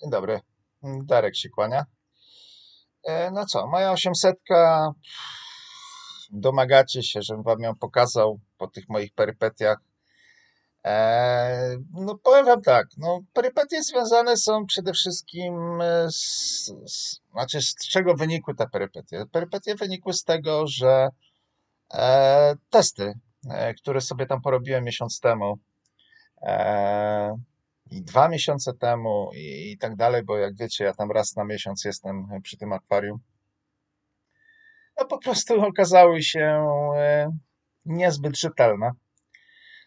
Dzień dobry. Darek się kłania. E, No co, moja 800. Domagacie się, żebym wam ją pokazał po tych moich perypetiach. E, No powiem wam tak, no perypetie związane są przede wszystkim e, z, z, znaczy z czego wynikły te perypetie? Perypetie wynikły z tego, że e, testy, e, które sobie tam porobiłem miesiąc temu, e, i dwa miesiące temu i, i tak dalej, bo jak wiecie, ja tam raz na miesiąc jestem przy tym akwarium. No po prostu okazały się e, niezbyt rzetelne.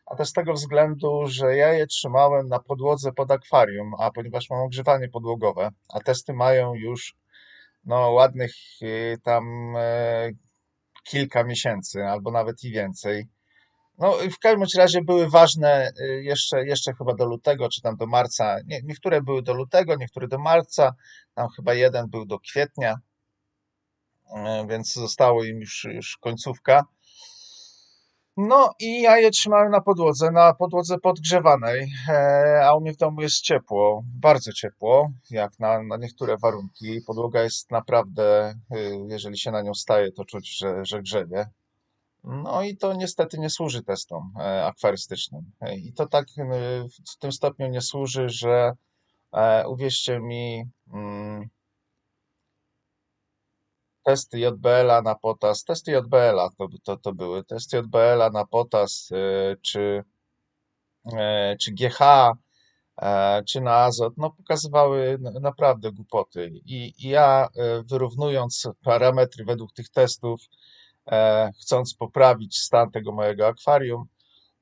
A to z tego względu, że ja je trzymałem na podłodze pod akwarium, a ponieważ mam ogrzewanie podłogowe, a testy mają już no ładnych e, tam e, kilka miesięcy, albo nawet i więcej, no, w każdym razie były ważne y, jeszcze, jeszcze chyba do lutego, czy tam do marca. Nie, niektóre były do lutego, niektóre do marca, tam chyba jeden był do kwietnia, y, więc zostało im już, już końcówka. No i ja je trzymałem na podłodze, na podłodze podgrzewanej, e, a u mnie w domu jest ciepło, bardzo ciepło, jak na, na niektóre warunki. Podłoga jest naprawdę, y, jeżeli się na nią staje, to czuć, że, że grzeje. No i to niestety nie służy testom e, akwarystycznym. E, I to tak e, w tym stopniu nie służy, że uwierzcie mi, mm, testy JBL-a na potas, testy JBL-a to, to, to były, testy JBL-a na potas, czy, czy GH, czy na azot, no pokazywały naprawdę głupoty. I, i ja wyrównując parametry według tych testów, chcąc poprawić stan tego mojego akwarium,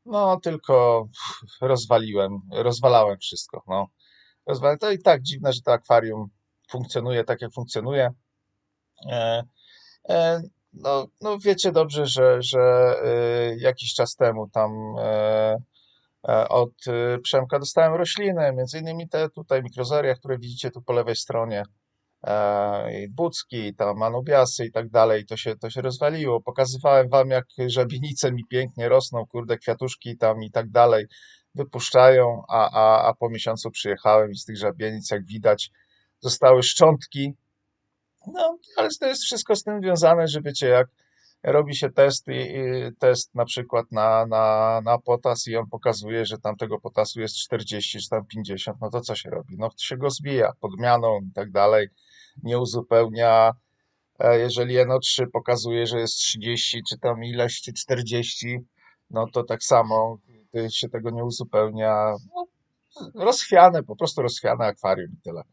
no tylko rozwaliłem, rozwalałem wszystko. No. Rozwalałem. To i tak dziwne, że to akwarium funkcjonuje tak, jak funkcjonuje. E, e, no, no wiecie dobrze, że, że e, jakiś czas temu tam e, e, od e, Przemka dostałem rośliny, między innymi te tutaj mikrozoria, które widzicie tu po lewej stronie e, i Bucki, tam Anubiasy i tak dalej, to się, to się rozwaliło. Pokazywałem wam, jak żabienice mi pięknie rosną, kurde, kwiatuszki tam i tak dalej wypuszczają, a, a, a po miesiącu przyjechałem i z tych żabienic, jak widać, zostały szczątki. No, ale to jest wszystko z tym związane, że wiecie, jak robi się test i, i test na przykład na, na, na potas i on pokazuje, że tam tego potasu jest 40 czy tam 50, no to co się robi? No się go zbija podmianą i tak dalej, nie uzupełnia. E, Jeżeli NO3 pokazuje, że jest 30 czy tam ileś czy 40, no to tak samo się tego nie uzupełnia. No, rozchwiane, po prostu rozchwiane akwarium i tyle.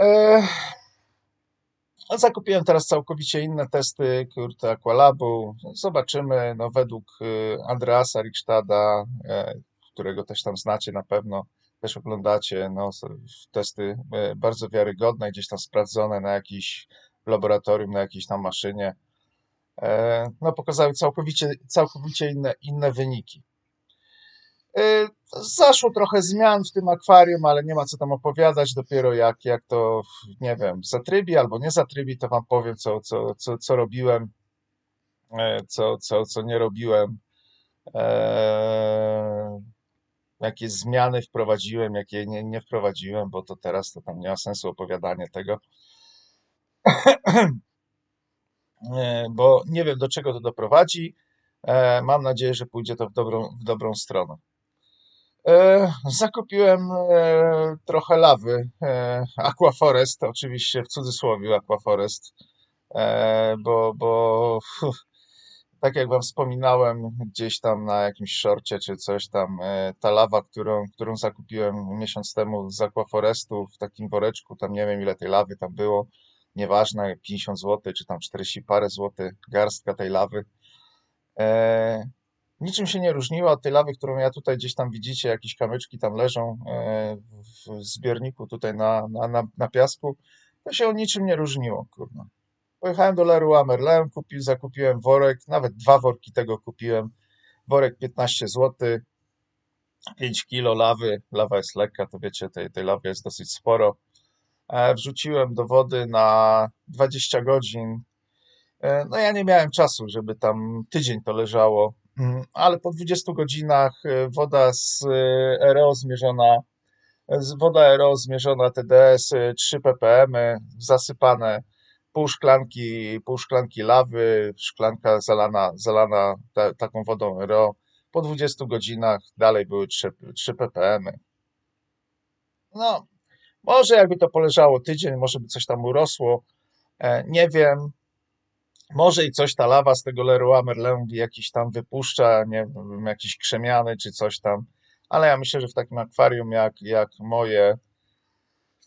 E, zakupiłem teraz całkowicie inne testy, kurde, Aqualabu. Zobaczymy, no według y, Andreasa Rikstada, e, którego też tam znacie na pewno, też oglądacie, no testy e, bardzo wiarygodne, gdzieś tam sprawdzone na jakiś laboratorium, na jakiejś tam maszynie. E, No pokazały całkowicie, całkowicie inne, inne wyniki. Y, Zaszło trochę zmian w tym akwarium, ale nie ma co tam opowiadać. Dopiero jak, jak to, nie wiem, zatrybi albo nie zatrybi, to wam powiem, co, co, co, co robiłem, e, co, co, co nie robiłem, e, jakie zmiany wprowadziłem, jakie nie, nie wprowadziłem, bo to teraz to tam nie ma sensu opowiadanie tego, e, bo nie wiem, do czego to doprowadzi. E, Mam nadzieję, że pójdzie to w dobrą, w dobrą stronę. E, Zakupiłem trochę lawy. Aquaforest, oczywiście w cudzysłowie Aquaforest, bo, bo tak jak Wam wspominałem, gdzieś tam na jakimś szorcie czy coś tam, e, ta lawa, którą, którą zakupiłem miesiąc temu z Aquaforestu w takim woreczku, tam nie wiem ile tej lawy tam było, nieważne, 50 zł czy tam 40 parę złotych, garstka tej lawy. E, Niczym się nie różniła od tej lawy, którą ja tutaj gdzieś tam widzicie, jakieś kamyczki tam leżą e, w zbiorniku tutaj na, na, na, na piasku. To się o niczym nie różniło, kurwa. Pojechałem do Leroy Merlin, kupił, zakupiłem worek, nawet dwa worki tego kupiłem. Worek 15 zł, 5 kilo lawy. Lawa jest lekka, to wiecie, tej, tej lawy jest dosyć sporo. E, Wrzuciłem do wody na 20 godzin. E, No ja nie miałem czasu, żeby tam tydzień to leżało, Mm, ale po 20 godzinach e, woda z RO zmierzona woda RO zmierzona TDS, y, 3 ppm, zasypane pół szklanki, pół szklanki lawy, szklanka zalana, zalana ta, taką wodą RO. Po 20 godzinach dalej były 3, 3 ppm. No, może jakby to poleżało tydzień, może by coś tam urosło, e, nie wiem. Może i coś ta lawa z tego Leroy Merlin jakiś tam wypuszcza, nie wiem, jakiś krzemiany czy coś tam, ale ja myślę, że w takim akwarium jak, jak moje,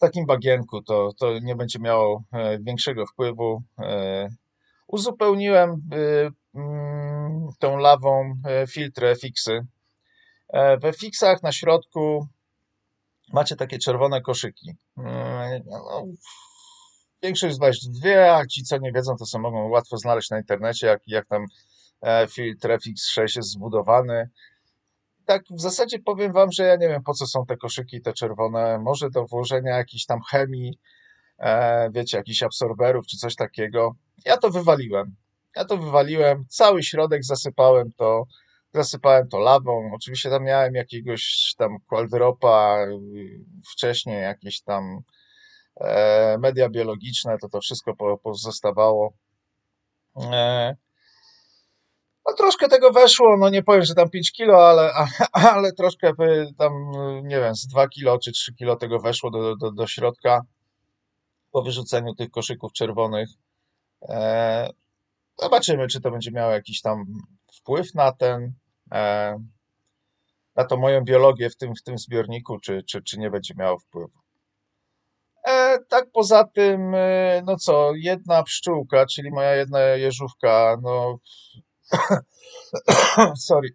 takim bagienku to, to nie będzie miało e, większego wpływu. E, Uzupełniłem y, mm, tą lawą e, filtry. E, We fixach na środku macie takie czerwone koszyki. No, większość z Was wie, a ci co nie wiedzą, to sobie mogą łatwo znaleźć na internecie, jak, jak tam e, filtr FX6 jest zbudowany. Tak, w zasadzie powiem Wam, że ja nie wiem po co są te koszyki, te czerwone. Może do włożenia jakiejś tam chemii, e, wiecie, jakichś absorberów czy coś takiego. Ja to wywaliłem. Ja to wywaliłem, cały środek zasypałem to, zasypałem to lawą. Oczywiście tam miałem jakiegoś tam qualdropa, y, wcześniej jakieś tam e, media biologiczne, to to wszystko po- pozostawało. E, No troszkę tego weszło, no nie powiem, że tam 5 kilo, ale, ale, ale troszkę by tam, nie wiem, z 2 kilo czy 3 kilo tego weszło do, do, do środka po wyrzuceniu tych koszyków czerwonych. E, Zobaczymy, czy to będzie miało jakiś tam wpływ na ten, e, na tą moją biologię w tym, w tym zbiorniku, czy, czy, czy nie będzie miało wpływu. E, tak poza tym, e, no co, jedna pszczółka, czyli moja jedna jeżówka, no sorry,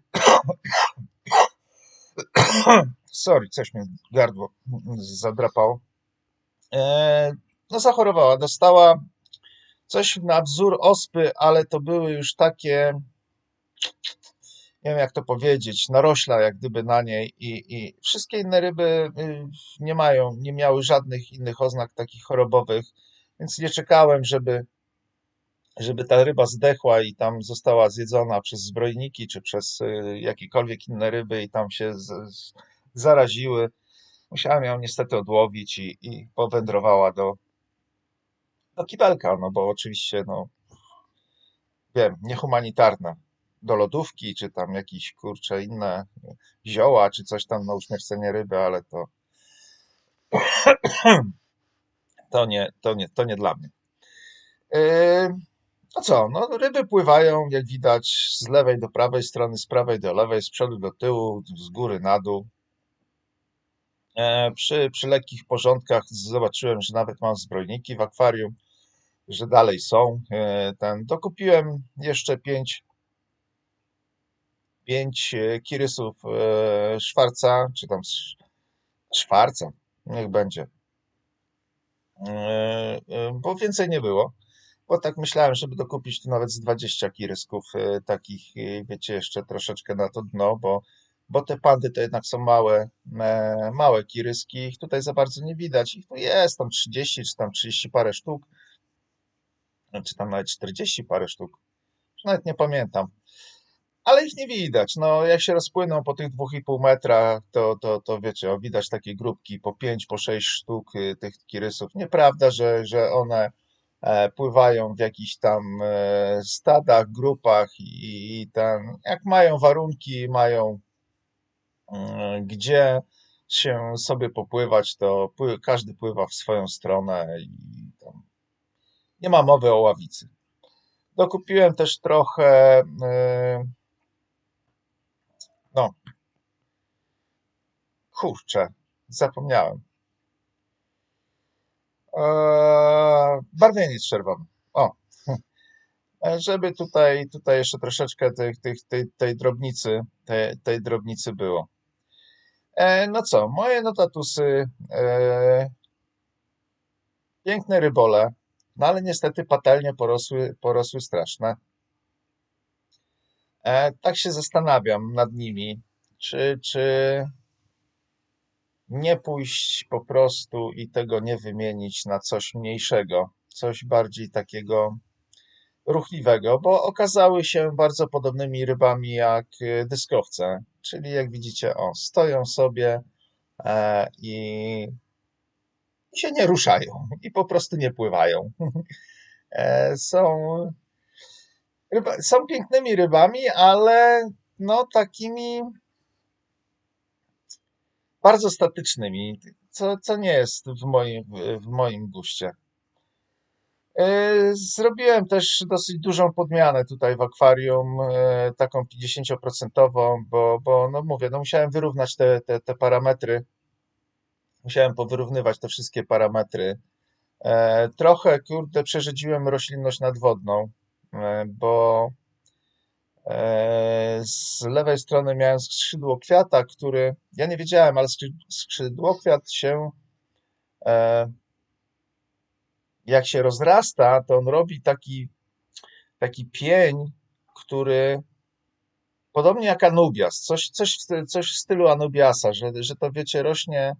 sorry, coś mi gardło zadrapało. E, no zachorowała, dostała coś na wzór ospy, ale to były już takie, nie wiem jak to powiedzieć, narośla jak gdyby na niej i, i wszystkie inne ryby y, nie mają, nie miały żadnych innych oznak takich chorobowych, więc nie czekałem, żeby, żeby ta ryba zdechła i tam została zjedzona przez zbrojniki czy przez y, jakiekolwiek inne ryby i tam się z, z, zaraziły. Musiałem ją niestety odłowić i, i powędrowała do, do kibelka, no bo oczywiście, no wiem, niehumanitarne. Do lodówki, czy tam jakieś kurcze inne zioła, czy coś tam na uśmiercenie ryby, ale to, to, nie, to, nie, to nie dla mnie. Yy, no co, no ryby pływają, jak widać, z lewej do prawej strony, z prawej do lewej, z przodu do tyłu, z góry na dół. E, przy, przy lekkich porządkach zobaczyłem, że nawet mam zbrojniki w akwarium, że dalej są. E, ten, dokupiłem jeszcze pięć, pięć e, kirysów e, szwarca, czy tam sz- szwarca, niech będzie. E, e, bo więcej nie było. Bo tak myślałem, żeby dokupić tu nawet z 20 kirysków, e, takich, e, wiecie, jeszcze troszeczkę na to dno, bo, bo te pandy to jednak są małe, e, małe kiryski, ich tutaj za bardzo nie widać. Ich tu jest tam 30 czy tam 30 parę sztuk, czy tam nawet 40 parę sztuk, nawet nie pamiętam. Ale ich nie widać. No, jak się rozpłyną po tych 2,5 metra, to, to, to wiecie, o, widać takie grupki po 5, po 6 sztuk y, tych kirysów. Nieprawda, że, że one pływają w jakichś tam e, stadach, grupach i, ten, jak mają warunki, mają mm, gdzie się sobie popływać, to każdy pływa w swoją stronę i tam nie ma mowy o ławicy. Dokupiłem też trochę, y, no, kurczę, zapomniałem. Eee, barwieniec czerwony. O, żeby tutaj, tutaj jeszcze troszeczkę tych, tych, tej, tej drobnicy, tej, tej drobnicy było. E, no co, moje notatusy, e, piękne rybole, no ale niestety patelnie porosły, porosły straszne. E, tak się zastanawiam nad nimi, czy, czy nie pójść po prostu i tego nie wymienić na coś mniejszego, coś bardziej takiego ruchliwego, bo okazały się bardzo podobnymi rybami jak y, dyskowce, czyli jak widzicie, o, stoją sobie, e, i, się nie ruszają i po prostu nie pływają. E, Są, ryba, są pięknymi rybami, ale no takimi bardzo statycznymi, co, co nie jest w moim, w moim guście. E, Zrobiłem też dosyć dużą podmianę tutaj w akwarium, e, taką 50%, bo, bo no mówię, no musiałem wyrównać te, te, te parametry, musiałem powyrównywać te wszystkie parametry. E, Trochę, kurde, przerzedziłem roślinność nadwodną, bo z lewej strony miałem skrzydło kwiata, który, ja nie wiedziałem, ale skrzy- skrzydłokwiat się e, jak się rozrasta, to on robi taki, taki pień, który podobnie jak Anubias, coś, coś, coś w stylu Anubiasa, że, że to wiecie, rośnie,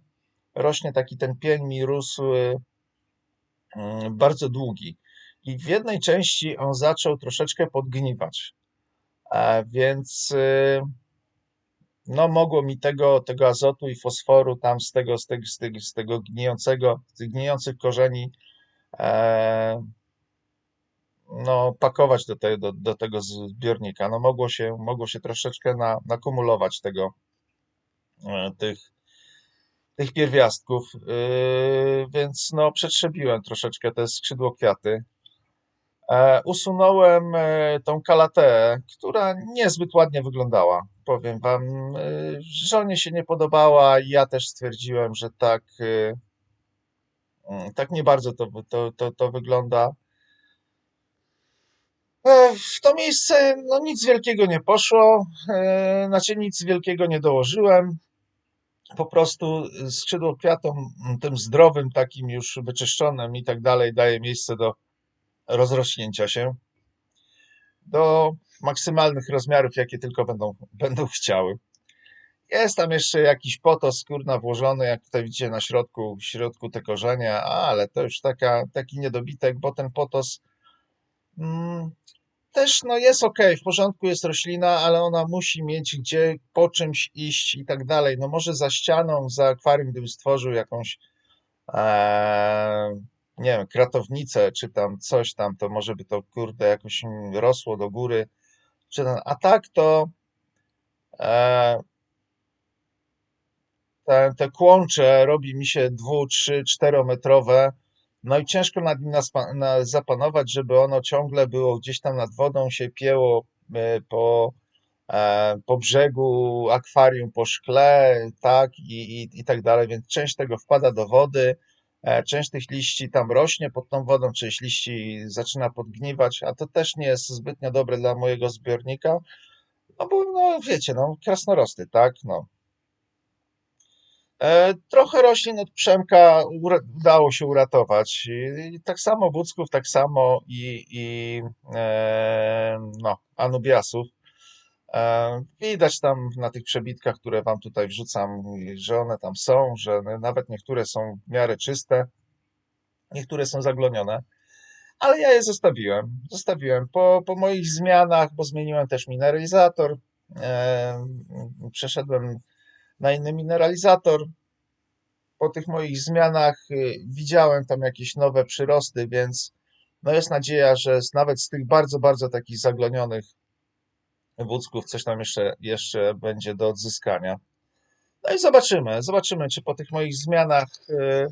rośnie taki ten pień mi rósł mm, bardzo długi. I w jednej części on zaczął troszeczkę podgniwać, więc y, no mogło mi tego, tego azotu i fosforu tam z tego, z tego, z tego, z tego gnijącego, z tych gnijących korzeni e, no, pakować do, te, do, do tego zbiornika. No, mogło się, mogło się troszeczkę na, nakumulować tego, e, tych, tych pierwiastków, yy, więc no, przetrzebiłem troszeczkę te skrzydłokwiaty. E, usunąłem e, tą kalateę, która niezbyt ładnie wyglądała. Powiem wam, e, żonie się nie podobała i ja też stwierdziłem, że tak, e, mm, tak nie bardzo to, to, to, to wygląda. E, W to miejsce no, nic wielkiego nie poszło, e, znaczy nic wielkiego nie dołożyłem. Po prostu skrzydło kwiatom, tym zdrowym, takim już wyczyszczonym i tak dalej, daje miejsce do rozrośnięcia się do maksymalnych rozmiarów, jakie tylko będą, będą chciały. Jest tam jeszcze jakiś potos kurna włożony, jak tutaj widzicie na środku, w środku te korzenie, ale to już taka, taki niedobitek, bo ten potos mm, też no jest ok, w porządku jest roślina, ale ona musi mieć gdzie po czymś iść i tak dalej. No może za ścianą, za akwarium, gdyby stworzył jakąś e, nie wiem, kratownicę, czy tam coś tam, to może by to kurde jakoś rosło do góry, czy ten, a tak to e, te, te kłącze robi mi się dwu, trzy, czterometrowe, no i ciężko nad nim zapanować, żeby ono ciągle było gdzieś tam nad wodą, się pieło e, po, e, po brzegu akwarium, po szkle, tak, i, i, i tak dalej, więc część tego wpada do wody, część tych liści tam rośnie pod tą wodą, część liści zaczyna podgniwać, a to też nie jest zbytnio dobre dla mojego zbiornika, no bo, no wiecie, no, krasnorosty, tak, no. E, Trochę roślin od Przemka udało się uratować. I, i tak samo Bucków, tak samo i, i e, no, Anubiasów. E, widać tam na tych przebitkach, które wam tutaj wrzucam, że one tam są, że nawet niektóre są w miarę czyste, niektóre są zaglonione, ale ja je zostawiłem. Zostawiłem po, po moich zmianach, bo zmieniłem też mineralizator. E, przeszedłem na inny mineralizator po tych moich zmianach y, widziałem tam jakieś nowe przyrosty, więc no jest nadzieja, że nawet z tych bardzo, bardzo takich zaglonionych wódzków coś tam jeszcze, jeszcze będzie do odzyskania. No i zobaczymy, zobaczymy, czy po tych moich zmianach y,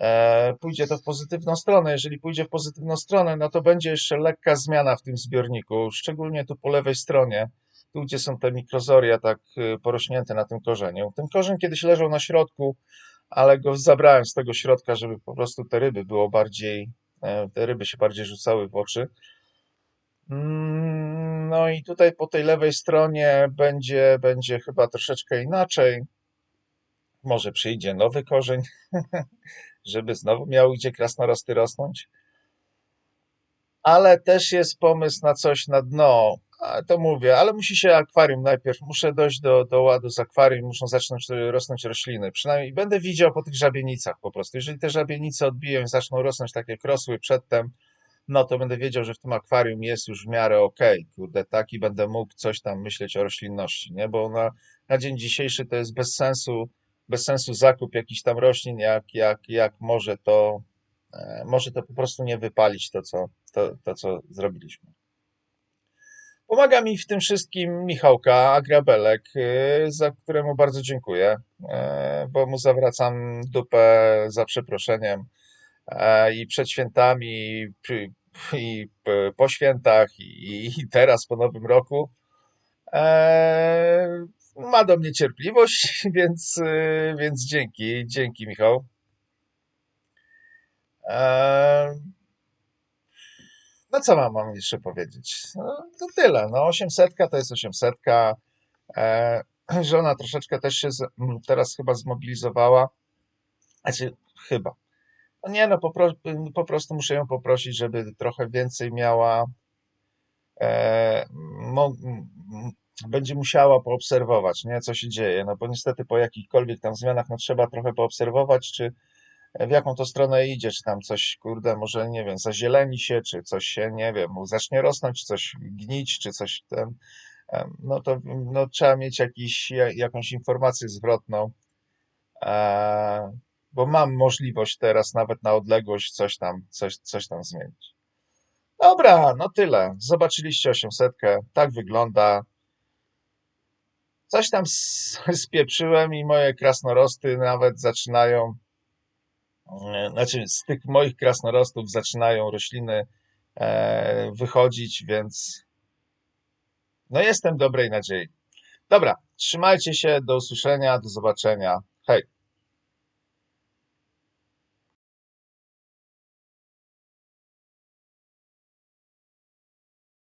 e, pójdzie to w pozytywną stronę. Jeżeli pójdzie w pozytywną stronę, no to będzie jeszcze lekka zmiana w tym zbiorniku, szczególnie tu po lewej stronie, tu gdzie są te mikrozoria tak y, porośnięte na tym korzeniu. Ten korzeń kiedyś leżał na środku, ale go zabrałem z tego środka, żeby po prostu te ryby było bardziej, e, te ryby się bardziej rzucały w oczy. Mm, No i tutaj po tej lewej stronie będzie, będzie chyba troszeczkę inaczej. Może przyjdzie nowy korzeń, żeby znowu miały gdzie krasnorosty rosnąć. Ale też jest pomysł na coś na dno. To mówię, ale musi się akwarium najpierw, muszę dojść do, do ładu z akwarium, muszą zacząć rosnąć rośliny. Przynajmniej będę widział po tych żabienicach po prostu. Jeżeli te żabienice odbiją i zaczną rosnąć tak jak rosły przedtem, no to będę wiedział, że w tym akwarium jest już w miarę okej, kurde, tak, i będę mógł coś tam myśleć o roślinności, nie? Bo na, na dzień dzisiejszy to jest bez sensu bez sensu zakup jakichś tam roślin, jak, jak, jak może to, e, może to po prostu nie wypalić to, co, to, to, co zrobiliśmy. Pomaga mi w tym wszystkim Michałka Agrabelek, y, za któremu bardzo dziękuję, e, bo mu zawracam dupę za przeproszeniem i przed świętami, i, po świętach, i, teraz po Nowym Roku. E, Ma do mnie cierpliwość, więc, y, więc dzięki, dzięki Michał. E, No co mam, mam jeszcze powiedzieć? No, to tyle. No 800 to jest 800. E, żona troszeczkę też się z, teraz chyba zmobilizowała. Znaczy, chyba. No nie, no po, pro, po prostu muszę ją poprosić, żeby trochę więcej miała. E, mo, będzie musiała poobserwować, nie, co się dzieje. No bo niestety po jakichkolwiek tam zmianach, no trzeba trochę poobserwować, czy w jaką to stronę idzie, czy tam coś, kurde, może, nie wiem, zazieleni się, czy coś się, nie wiem, zacznie rosnąć, coś gnić, czy coś ten, no to no, trzeba mieć jakiś, ja- jakąś informację zwrotną, e, bo mam możliwość teraz nawet na odległość coś tam, coś, coś tam zmienić. Dobra, no tyle. Zobaczyliście 800, tak wygląda. Coś tam spieprzyłem i moje krasnorosty nawet zaczynają E, Znaczy, z tych moich krasnorostów zaczynają rośliny e, wychodzić, więc no jestem dobrej nadziei. Dobra, trzymajcie się, do usłyszenia, do zobaczenia. Hej.